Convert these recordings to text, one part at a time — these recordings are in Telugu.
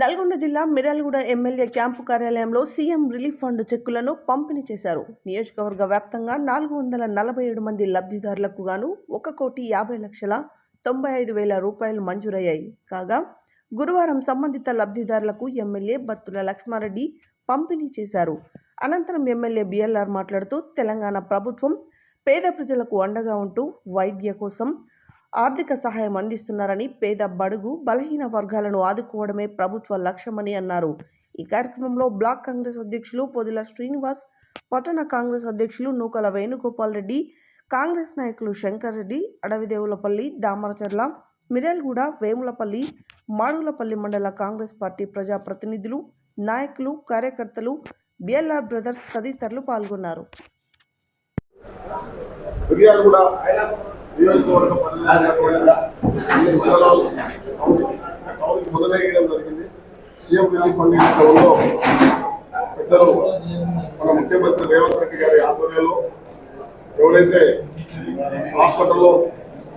నల్గొండ జిల్లా మిర్యాలగూడ ఎమ్మెల్యే క్యాంపు కార్యాలయంలో సీఎం రిలీఫ్ ఫండ్ చెక్కులను పంపిణీ చేశారు. నియోజకవర్గ వ్యాప్తంగా నాలుగు వందల నలభై ఏడు మంది లబ్ధిదారులకు గాను ఒక కోటి యాభై లక్షల తొంభై ఐదు వేల రూపాయలు మంజూరయ్యాయి. కాగా గురువారం సంబంధిత లబ్ధిదారులకు ఎమ్మెల్యే బత్తుల లక్ష్మారెడ్డి పంపిణీ చేశారు. అనంతరం ఎమ్మెల్యే బిఎల్ఆర్ మాట్లాడుతూ తెలంగాణ ప్రభుత్వం పేద ప్రజలకు అండగా ఉంటూ వైద్య కోసం ఆర్థిక సహాయం అందిస్తున్నారని పేద బడుగు బలహీన వర్గాలను ఆదుకోవడమే ప్రభుత్వ లక్ష్యమని అన్నారు. ఈ కార్యక్రమంలో బ్లాక్ కాంగ్రెస్ అధ్యక్షులు పొదిల శ్రీనివాస్ పట్టణ కాంగ్రెస్ అధ్యక్షులు నూకల వేణుగోపాల్ రెడ్డి కాంగ్రెస్ నాయకులు శంకర్ రెడ్డి అడవిదేవులపల్లి దామరచర్ల మిరేల్గూడ వేములపల్లి మాడుగులపల్లి మండల కాంగ్రెస్ పార్టీ ప్రజాప్రతినిధులు నాయకులు కార్యకర్తలు బిఎల్ఆర్ బ్రదర్స్ తదితరులు పాల్గొన్నారు. నియోజకవర్గ పరిధిలో మొదలయ్యడం జరిగింది. సీఎం రిలీఫ్ ఫండ్ కార్యక్రమంలో పెద్దలు మన ముఖ్యమంత్రి రేవంత్ రెడ్డి గారి ఆధ్వర్యంలో ఎవరైతే హాస్పిటల్లో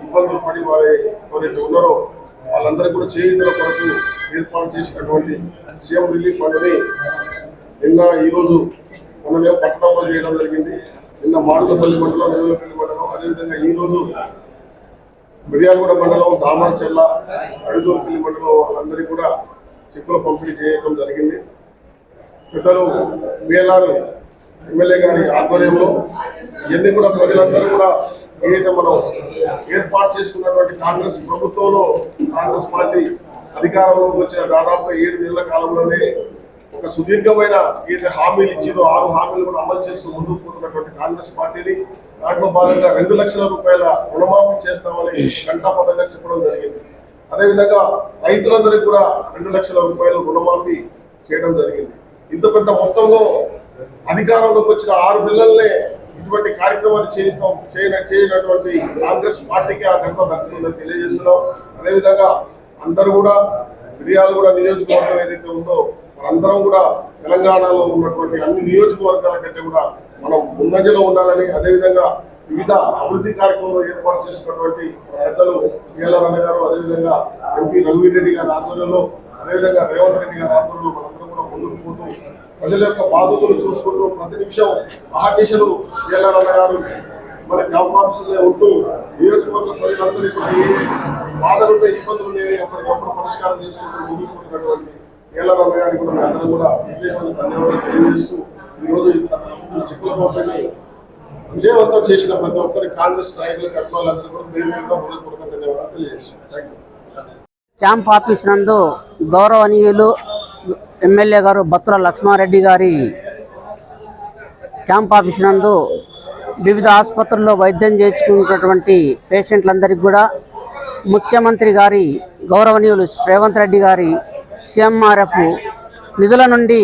ఇబ్బందులు పడి వారి ఎవరైతే ఉన్నారో వాళ్ళందరికీ కూడా చేయుతల కొరకు ఏర్పాటు చేసినటువంటి సీఎం రిలీఫ్ ఫండ్ని నిన్న ఈరోజు మనమే పట్టణంలో చేయడం జరిగింది. నిన్న మాడులపల్లి మండలం వేలుపల్లి మండలం అదేవిధంగా ఈ రోజు మిర్యాలగూడ మండలం దామరచెల్ల అడుగుపల్లి మండలం అందరికీ కూడా చెక్కుల పంపిణీ చేయడం జరిగింది. పెద్దలు బిఎల్ఆర్ ఎమ్మెల్యే గారి ఆధ్వర్యంలో ఇవన్నీ కూడా ప్రజలందరూ కూడా ఏదైతే మనం ఏర్పాటు చేసుకున్నటువంటి కాంగ్రెస్ ప్రభుత్వంలో కాంగ్రెస్ పార్టీ అధికారంలోకి వచ్చిన దాదాపు ఏడు నెలల కాలంలోనే ఒక సుదీర్ఘమైన ఏదైతే హామీలు ఇచ్చిందో ఆరు హామీలు కూడా అమలు చేస్తూ ముందుకు పోతున్నటువంటి కాంగ్రెస్ పార్టీని దాంట్లో భాగంగా రెండు లక్షల రూపాయల రుణమాఫీ చేస్తామని ఘంటాపథంగా చెప్పడం జరిగింది. అదేవిధంగా రైతులందరికీ కూడా రెండు లక్షల రూపాయల రుణమాఫీ చేయడం జరిగింది. ఇంత పెద్ద మొత్తంలో అధికారంలోకి వచ్చిన ఆరు నెలలనే ఇటువంటి కార్యక్రమాలు చేయటం చేయన చేయనటువంటి కాంగ్రెస్ పార్టీకి ఆ ఘనత దక్కుతుందని తెలియజేస్తున్నాం. అదేవిధంగా అందరూ కూడా మిర్యాలు కూడా నియోజకవర్గం ఏదైతే ఉందో మనందరం కూడా తెలంగాణలో ఉన్నటువంటి అన్ని నియోజకవర్గాల కంటే కూడా మనం ముందంజలో ఉండాలని అదేవిధంగా వివిధ అభివృద్ధి కార్యక్రమాలు ఏర్పాటు చేసినటువంటి పెద్దలు కేఎల్ఆర్ గారు అదేవిధంగా ఎంపీ రఘువీర్ రెడ్డి గారి ఆధ్వర్యంలో అదేవిధంగా రేవంత్ రెడ్డి గారి ఆధ్వర్యంలో మనందరం కూడా ముందుకు పోతూ ప్రజల యొక్క బాధ్యతలు చూసుకుంటూ ప్రతి నిమిషం మహాదీశలు ఏలరన్న గారు మన క్యాంప్ ఉంటూ నియోజకవర్గ ప్రజలందరూ కూడా ఏ బాధలుంటే ఇబ్బందులు ఉన్నాయి ఎప్పటికప్పుడు పరిష్కారం చేసుకుంటూ ముందుకు గారికి కూడా కూడా ప్రత్యేకమైన ధన్యవాదాలు తెలియజేస్తూ ఈరోజు చిక్కుల విజయవంతం చేసిన ప్రతి ఒక్కరి కాంగ్రెస్ నాయకులకు అభిమానులందరూ కూడా హృదయపూర్వక ధన్యవాదాలు క్యాంప్ ఆఫీస్ నందు గౌరవనీయులు ఎమ్మెల్యే గారు బత్తుల లక్ష్మారెడ్డి గారి క్యాంప్ ఆఫీస్ నందు వివిధ ఆసుపత్రుల్లో వైద్యం చేర్చుకున్నటువంటి పేషెంట్లందరికీ కూడా ముఖ్యమంత్రి గారి గౌరవనీయులు శ్రేవంత్ రెడ్డి గారి సిఎంఆర్ఎఫ్ నిధుల నుండి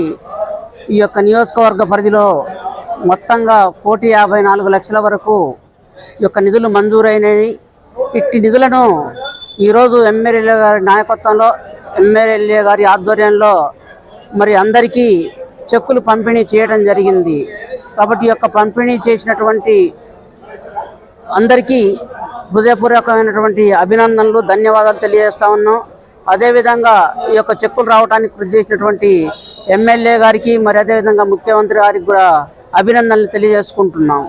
ఈ యొక్క నియోజకవర్గ పరిధిలో మొత్తంగా కోటి యాభై నాలుగు లక్షల వరకు ఈ యొక్క నిధులు మంజూరైనవి. ఇట్టి నిధులను ఈరోజు ఎమ్మెల్యే గారి నాయకత్వంలో ఎమ్మెల్యే గారి ఆధ్వర్యంలో మరి అందరికీ చెక్కులు పంపిణీ చేయడం జరిగింది. కాబట్టి ఈ యొక్క పంపిణీ చేసినటువంటి అందరికీ హృదయపూర్వకమైనటువంటి అభినందనలు ధన్యవాదాలు తెలియజేస్తా ఉన్నాం. అదేవిధంగా ఈ యొక్క చెక్కులు రావడానికి కృషి చేసినటువంటి ఎమ్మెల్యే గారికి మరి అదేవిధంగా ముఖ్యమంత్రి గారికి కూడా అభినందనలు తెలియజేసుకుంటున్నాం.